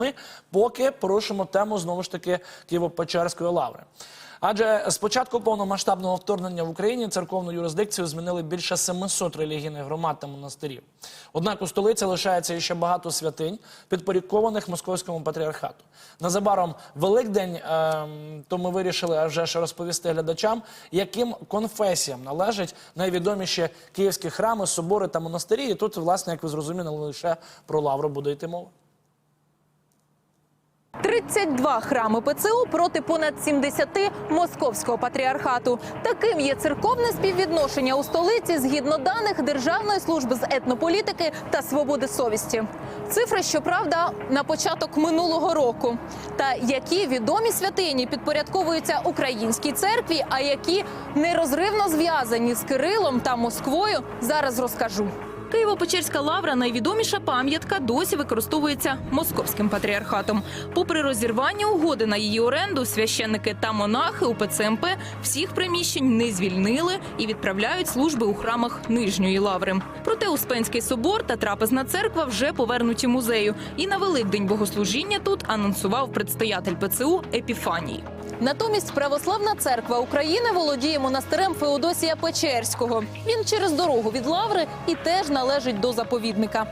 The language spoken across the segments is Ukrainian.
Ми поки порушимо тему знову ж таки Києво-Печерської лаври. Адже з початку повномасштабного вторгнення в Україні церковну юрисдикцію змінили більше 700 релігійних громад та монастирів. Однак у столиці лишається ще багато святинь, підпорядкованих московському патріархату. Незабаром Великдень, ем, то ми вирішили вже ж розповісти глядачам, яким конфесіям належать найвідоміші київські храми, собори та монастирі. І тут, власне, як ви зрозуміли, лише про лавру буде йти мова. 32 храми ПЦУ проти понад 70 московського патріархату. Таким є церковне співвідношення у столиці згідно даних Державної служби з етнополітики та свободи совісті. Цифри, щоправда, на початок минулого року. Та які відомі святині підпорядковуються українській церкві, а які нерозривно зв'язані з Кирилом та Москвою, зараз розкажу. Києво-Печерська лавра найвідоміша пам'ятка досі використовується московським патріархатом. Попри розірвання угоди на її оренду, священники та монахи у ПЦМП всіх приміщень не звільнили і відправляють служби у храмах нижньої лаври. Проте Успенський собор та трапезна церква вже повернуті музею. І на Великдень богослужіння тут анонсував предстоятель ПЦУ Епіфаній. Натомість православна церква України володіє монастирем Феодосія Печерського. Він через дорогу від лаври і теж належить до заповідника.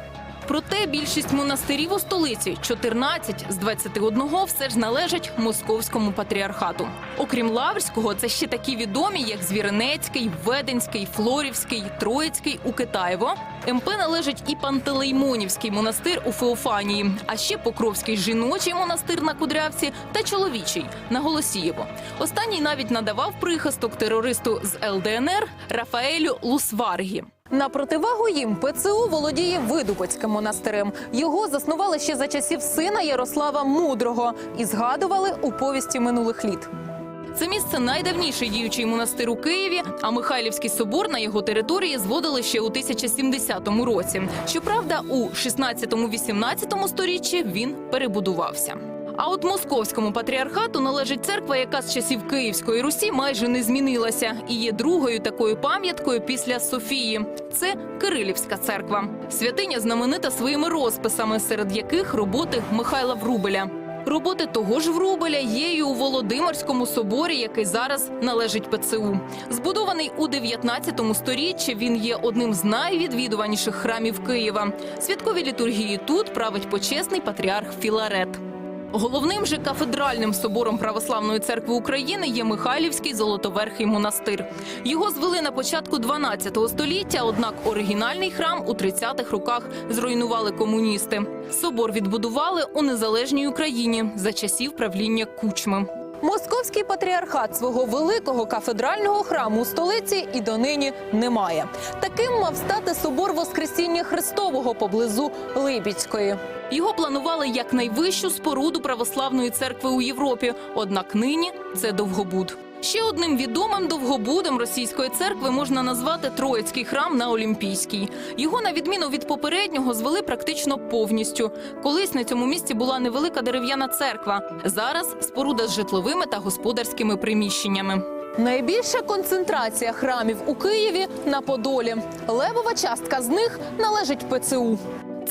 Проте більшість монастирів у столиці 14 з 21 все ж належать московському патріархату. Окрім Лаврського, це ще такі відомі, як Звіринецький, Веденський, Флорівський, Троїцький у Китаєво. МП належить і Пантелеймонівський монастир у Феофанії, а ще Покровський жіночий монастир на Кудрявці та чоловічий на Голосієво. Останній навіть надавав прихисток терористу з ЛДНР Рафаелю Лусваргі. На противагу їм ПЦУ володіє Видубицьким монастирем. Його заснували ще за часів сина Ярослава Мудрого і згадували у повісті минулих літ. Це місце найдавніший діючий монастир у Києві, а Михайлівський собор на його території зводили ще у 1070 році. Щоправда, у 16-18 сторіччі він перебудувався. А от московському патріархату належить церква, яка з часів Київської Русі майже не змінилася, і є другою такою пам'яткою після Софії. Це Кирилівська церква. Святиня знаменита своїми розписами, серед яких роботи Михайла Врубеля. Роботи того ж Врубеля є і у Володимирському соборі, який зараз належить ПЦУ. Збудований у 19 сторіччі, він є одним з найвідвідуваніших храмів Києва. Святкові літургії тут править почесний патріарх Філарет. Головним же кафедральним собором Православної церкви України є Михайлівський Золотоверхий монастир. Його звели на початку 12 століття, однак оригінальний храм у 30-х роках зруйнували комуністи. Собор відбудували у незалежній Україні за часів правління Кучми. Московський патріархат свого великого кафедрального храму у столиці і донині немає. Таким мав стати собор Воскресіння Христового поблизу Либідської. Його планували як найвищу споруду православної церкви у Європі. Однак нині це довгобуд. Ще одним відомим довгобудом російської церкви можна назвати Троїцький храм на Олімпійській. Його, на відміну від попереднього, звели практично повністю. Колись на цьому місці була невелика дерев'яна церква. Зараз споруда з житловими та господарськими приміщеннями. Найбільша концентрація храмів у Києві на Подолі. Левова частка з них належить ПЦУ.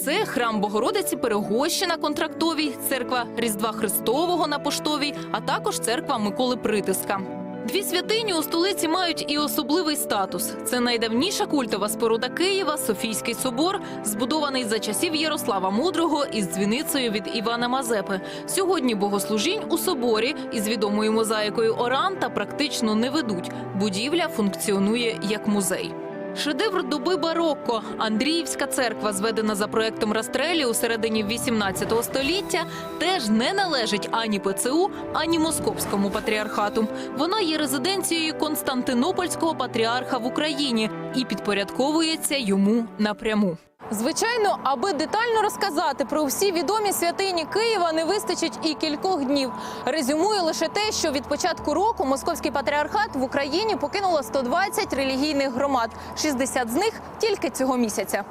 Це храм Богородиці Перегощі на контрактовій, церква Різдва Христового на поштовій, а також церква Миколи Притиска. Дві святині у столиці мають і особливий статус. Це найдавніша культова споруда Києва, Софійський собор, збудований за часів Ярослава Мудрого із дзвіницею від Івана Мазепи. Сьогодні богослужінь у соборі із відомою мозаїкою Оранта практично не ведуть. Будівля функціонує як музей. Шедевр доби барокко. Андріївська церква, зведена за проектом Растрелі у середині 18 століття, теж не належить ані ПЦУ, ані московському патріархату. Вона є резиденцією Константинопольського патріарха в Україні і підпорядковується йому напряму. Звичайно, аби детально розказати про всі відомі святині Києва, не вистачить і кількох днів. Резюмує лише те, що від початку року московський патріархат в Україні покинуло 120 релігійних громад, 60 з них тільки цього місяця.